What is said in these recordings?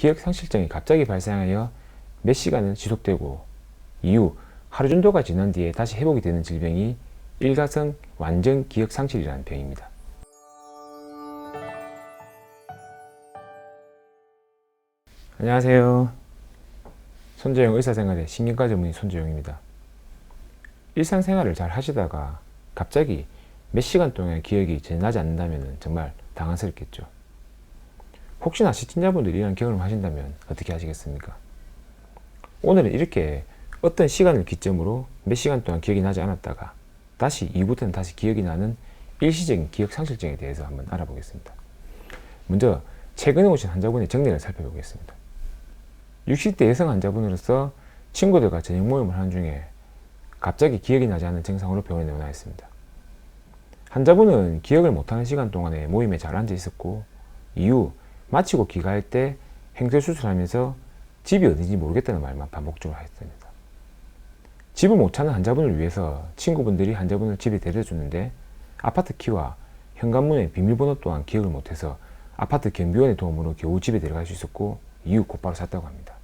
기억 상실증이 갑자기 발생하여 몇 시간은 지속되고 이후 하루 정도가 지난 뒤에 다시 회복이 되는 질병이 일가성 완전 기억 상실이라는 병입니다. 안녕하세요. 손재영 의사생활의 신경과 전문의 손재영입니다. 일상생활을 잘 하시다가 갑자기 몇 시간 동안 기억이 전혀 나지 않는다면 정말 당황스럽겠죠. 혹시나 시청자분들이 이런 경험을 하신다면 어떻게 하시겠습니까? 오늘은 이렇게 어떤 시간을 기점으로 몇 시간 동안 기억이 나지 않았다가 다시 이후부터는 다시 기억이 나는 일시적인 기억 상실증에 대해서 한번 알아보겠습니다. 먼저 최근에 오신 환자분의 정리를 살펴보겠습니다. 60대 여성 환자분으로서 친구들과 저녁 모임을 하는 중에 갑자기 기억이 나지 않는 증상으로 병원에 내원하 있습니다. 환자분은 기억을 못하는 시간 동안에 모임에 잘 앉아 있었고 이후 마치고 귀가할 때 행설수술하면서 집이 어딘지 모르겠다는 말만 반복적으로 하였습니다. 집을 못 찾는 환자분을 위해서 친구분들이 환자분을 집에 데려다 주는데 아파트 키와 현관문의 비밀번호 또한 기억을 못해서 아파트 경비원의 도움으로 겨우 집에 데려갈 수 있었고 이후 곧바로 샀다고 합니다.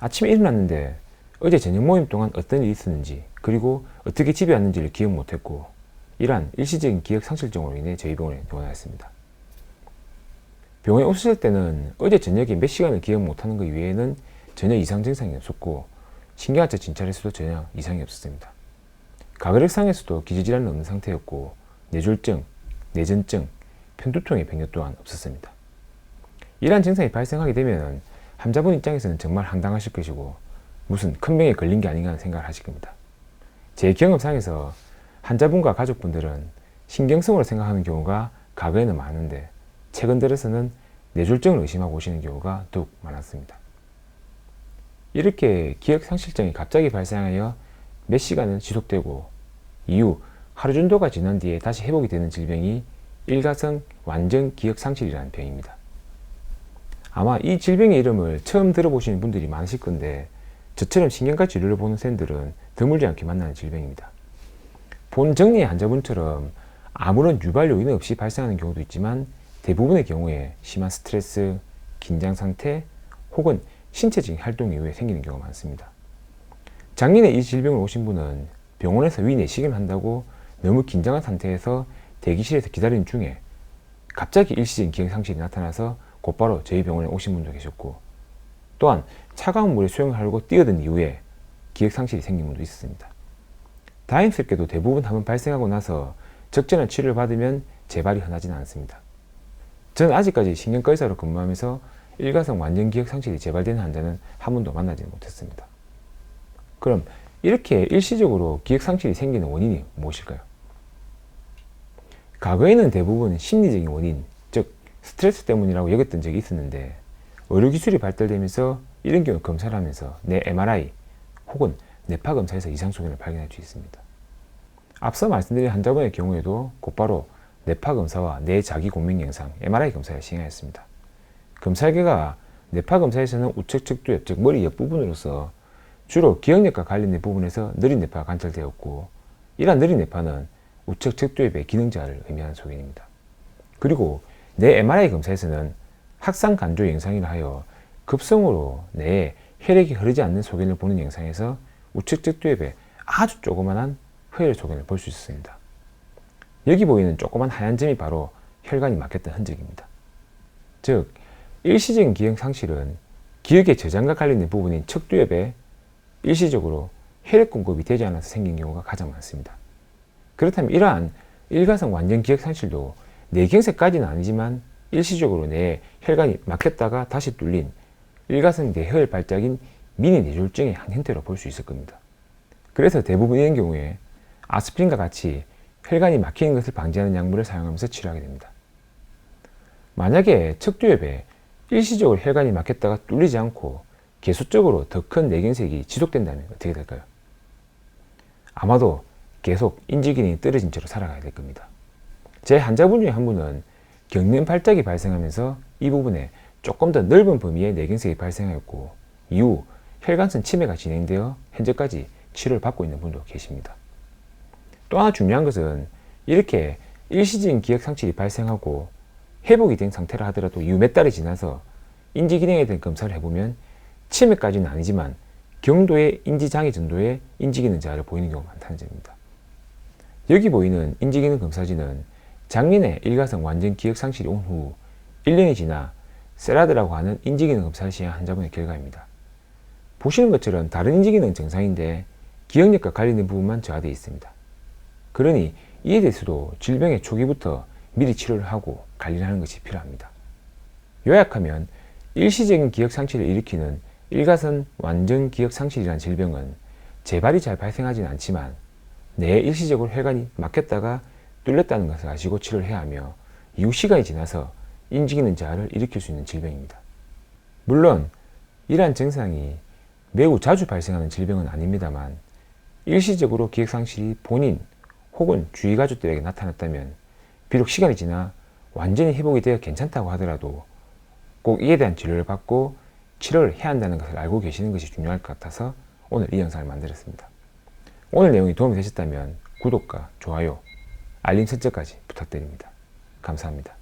아침에 일어났는데 어제 저녁 모임 동안 어떤 일이 있었는지 그리고 어떻게 집에 왔는지를 기억 못했고 이러한 일시적인 기억 상실증으로 인해 저희 병원에 입원하였습니다. 병원에 오셨을 때는 어제 저녁에 몇 시간을 기억 못하는 것 외에는 전혀 이상 증상이 없었고 신경하차 진찰에서도 전혀 이상이 없었습니다. 가그렉상에서도 기저질환은 없는 상태였고 뇌졸중, 내전증, 편두통의 병력 또한 없었습니다. 이러한 증상이 발생하게 되면 환자분 입장에서는 정말 황당하실 것이고 무슨 큰 병에 걸린 게 아닌가 하는 생각을 하실 겁니다. 제 경험상에서 환자분과 가족분들은 신경성으로 생각하는 경우가 과거에는 많은데 최근 들어서는 뇌졸중을 의심하고 오시는 경우가 더욱 많았습니다. 이렇게 기억 상실증이 갑자기 발생하여 몇 시간은 지속되고 이후 하루 정도가 지난 뒤에 다시 회복이 되는 질병이 일가성 완전 기억 상실이라는 병입니다. 아마 이 질병의 이름을 처음 들어보시는 분들이 많으실 건데 저처럼 신경과 치료를 보는 쌤들은 드물지 않게 만나는 질병입니다. 본 정리의 환자분처럼 아무런 유발 요인 없이 발생하는 경우도 있지만 대부분의 경우에 심한 스트레스, 긴장 상태 혹은 신체적인 활동 이후에 생기는 경우가 많습니다. 작년에 이 질병을 오신 분은 병원에서 위내시경을 한다고 너무 긴장한 상태에서 대기실에서 기다리는 중에 갑자기 일시적인 기억 상실이 나타나서 곧바로 저희 병원에 오신 분도 계셨고 또한 차가운 물에 수영을 하려고 뛰어든 이후에 기억 상실이 생긴 분도 있었습니다. 다행스럽게도 대부분 한번 발생하고 나서 적절한 치료를 받으면 재발이 흔하지는 않습니다. 저는 아직까지 신경과 의사로 근무하면서 일가성 완전 기억 상실이 재발되는 환자는 한 번도 만나지 못했습니다. 그럼 이렇게 일시적으로 기억 상실이 생기는 원인이 무엇일까요? 과거에는 대부분 심리적인 원인, 즉 스트레스 때문이라고 여겼던 적이 있었는데 의료 기술이 발달되면서 이런 경우 검사를 하면서 내 MRI 혹은 뇌파 검사에서 이상 소견을 발견할 수 있습니다. 앞서 말씀드린 환자분의 경우에도 곧바로 뇌파 검사와 뇌 자기 공명 영상 MRI 검사를 시행하였습니다. 검사 결과 뇌파 검사에서는 우측 측두엽 즉 머리 옆 부분으로서 주로 기억력과 관련된 부분에서 느린 뇌파가 관찰되었고 이러한 느린 뇌파는 우측 측두엽의 기능 저하를 의미하는 소견입니다. 그리고 뇌 MRI 검사에서는 확산 간조 영상이라 하여 급성으로 뇌에 혈액이 흐르지 않는 소견을 보는 영상에서 우측 측두엽에 아주 조그만한 허혈 소견을 볼 수 있습니다. 여기 보이는 조그만 하얀 점이 바로 혈관이 막혔던 흔적입니다. 즉, 일시적인 기억 상실은 기억의 저장과 관련된 부분인 척두엽에 일시적으로 혈액 공급이 되지 않아서 생긴 경우가 가장 많습니다. 그렇다면 이러한 일가성 완전 기억 상실도 뇌경색까지는 아니지만 일시적으로 내 혈관이 막혔다가 다시 뚫린 일가성 뇌혈 발작인 미니 뇌졸중의 한 형태로 볼 수 있을 겁니다. 그래서 대부분 이런 경우에 아스피린과 같이 혈관이 막히는 것을 방지하는 약물을 사용하면서 치료하게 됩니다. 만약에 척두엽에 일시적으로 혈관이 막혔다가 뚫리지 않고 계속적으로 더큰 뇌경색이 지속된다면 어떻게 될까요? 아마도 계속 인지 기능이 떨어진 채로 살아가야 될 겁니다. 제 환자분 중에 한 분은 경련 발작이 발생하면서 이 부분에 조금 더 넓은 범위의 뇌경색이 발생하였고 이후 혈관성 치매가 진행되어 현재까지 치료를 받고 있는 분도 계십니다. 또 하나 중요한 것은 이렇게 일시적인 기억 상실이 발생하고 회복이 된 상태라 하더라도 이후 몇 달이 지나서 인지 기능에 대한 검사를 해보면 치매까지는 아니지만 경도의 인지 장애 정도의 인지 기능 저하를 보이는 경우가 많다는 점입니다. 여기 보이는 인지 기능 검사지는 작년에 일가성 완전 기억 상실이 온 후 1년이 지나 세라드라고 하는 인지 기능 검사를 시행한 환자분의 결과입니다. 보시는 것처럼 다른 인지 기능 정상인데 기억력과 관련된 부분만 저하되어 있습니다. 그러니 이에 대해서도 질병의 초기부터 미리 치료를 하고 관리를 하는 것이 필요합니다. 요약하면 일시적인 기억 상실을 일으키는 일가선 완전 기억 상실이라는 질병은 재발이 잘 발생하지는 않지만 뇌에 일시적으로 혈관이 막혔다가 뚫렸다는 것을 아시고 치료를 해야 하며 이후 시간이 지나서 인지기능 저하를 일으킬 수 있는 질병입니다. 물론 이러한 증상이 매우 자주 발생하는 질병은 아닙니다만 일시적으로 기억 상실이 본인 혹은 주위 가족들에게 나타났다면 비록 시간이 지나 완전히 회복이 되어 괜찮다고 하더라도 꼭 이에 대한 진료를 받고 치료를 해야 한다는 것을 알고 계시는 것이 중요할 것 같아서 오늘 이 영상을 만들었습니다. 오늘 내용이 도움이 되셨다면 구독과 좋아요, 알림 설정까지 부탁드립니다. 감사합니다.